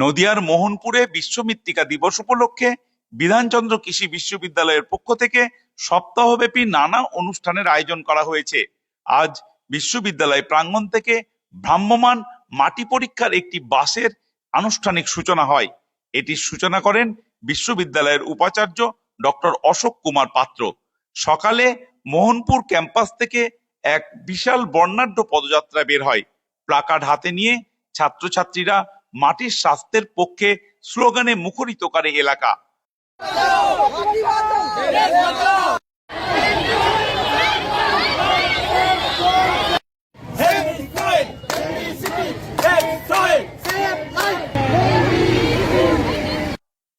নদিয়ার মোহনপুরে বিশ্ব মৃত্তিকা দিবস উপলক্ষে বিধানচন্দ্র কৃষি বিশ্ববিদ্যালয়ের পক্ষ থেকে সপ্তাহব্যাপী নানা অনুষ্ঠানের আয়োজন করা হয়েছে। আজ বিশ্ববিদ্যালয় প্রাঙ্গণ থেকে ভ্রাম্যমান মাটি পরীক্ষার একটি বাসের আনুষ্ঠানিক সূচনা হয়। এটির সূচনা করেন বিশ্ববিদ্যালয়ের উপাচার্য ডক্টর অশোক কুমার পাত্র। সকালে মোহনপুর ক্যাম্পাস থেকে এক বিশাল বর্ণাঢ্য পদযাত্রা বের হয়। প্লাকার্ড হাতে নিয়ে ছাত্রছাত্রীরা মাটির স্বাস্থ্যের পক্ষে স্লোগানে মুখরিত করে এলাকা।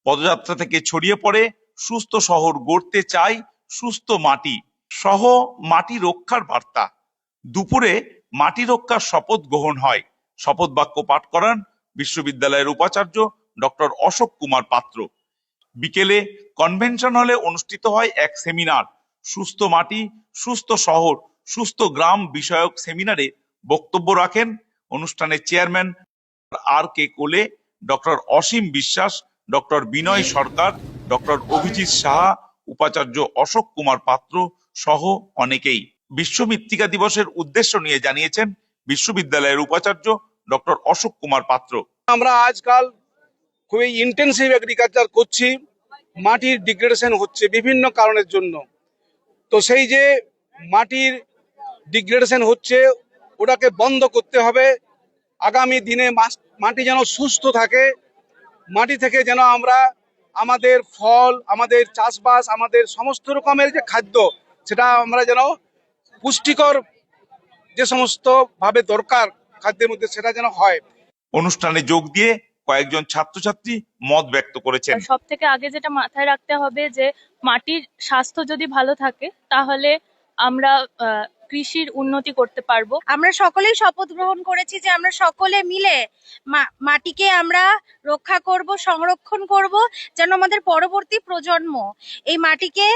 পদযাত্রা থেকে ছড়িয়ে পড়ে, সুস্থ শহর গড়তে চাই সুস্থ মাটি, সহ মাটি রক্ষার বার্তা। দুপুরে মাটি রক্ষার শপথ গ্রহণ হয়। শপথ বাক্য পাঠ করান বিশ্ববিদ্যালয়ের উপাচার্য ডক্টর অশোক কুমার পাত্র। বিকেলে কনভেনশন হলে অনুষ্ঠিত হয় এক সেমিনার। সুস্থ মাটি, সুস্থ শহর, সুস্থ গ্রাম বিষয়ক সেমিনারে বক্তব্য রাখেন। অনুষ্ঠানের চেয়ারম্যান আর কে কোলে, doctor Ashim Biswas, doctor Binoy Sarkar, doctor Abhijit Saha, উপাচার্য অশোক কুমার পাত্র সহ অনেকেই। বিশ্ব মৃত্তিকা দিবসের উদ্দেশ্য নিয়ে জানিয়েছেন বিশ্ববিদ্যালয়ের উপাচার্য ডক্টর অশোক কুমার পাত্র। আমরা আজকাল খুবই ইন্টেন্সিভ এগ্রিকালচার করছি, মাটির ডিগ্রেডেশন হচ্ছে বিভিন্ন কারণের জন্য। তো সেই যে মাটির ডিগ্রেডেশন হচ্ছে, ওটাকে বন্ধ করতে হবে। আগামী দিনে মাটি যেন সুস্থ থাকে, মাটি থেকে যেন আমরা আমাদের ফল, আমাদের চাষবাস, আমাদের সমস্ত রকমের যে খাদ্য, সেটা আমরা যেন পুষ্টিকর যে সমস্ত ভাবে দরকার খাদ্যের মধ্যে সেটা যেন হয়। অনুষ্ঠানে যোগ দিয়ে কয়েকজন ছাত্রছাত্রী মত ব্যক্ত করেছেন। সব থেকে আগে যেটা মাথায় রাখতে হবে যে মাটির স্বাস্থ্য যদি ভালো থাকে তাহলে আমরা আহ, কৃষির উন্নতি করতে পারব। আমরা সকলেই শপথ গ্রহণ করেছি যে আমরা সকলে মিলে মা- মাটিকে আমরা রক্ষা করব সংরক্ষণ করব যেন আমাদের পরবর্তী প্রজন্ম এই মাটিকে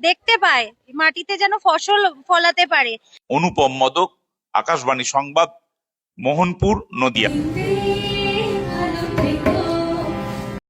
দেখতে পায় মাটিতে যেন ফসল ফলাতে পারে। অনুপম মদক আকাশবাণী সংবাদ। মোহনপুর নদিয়া।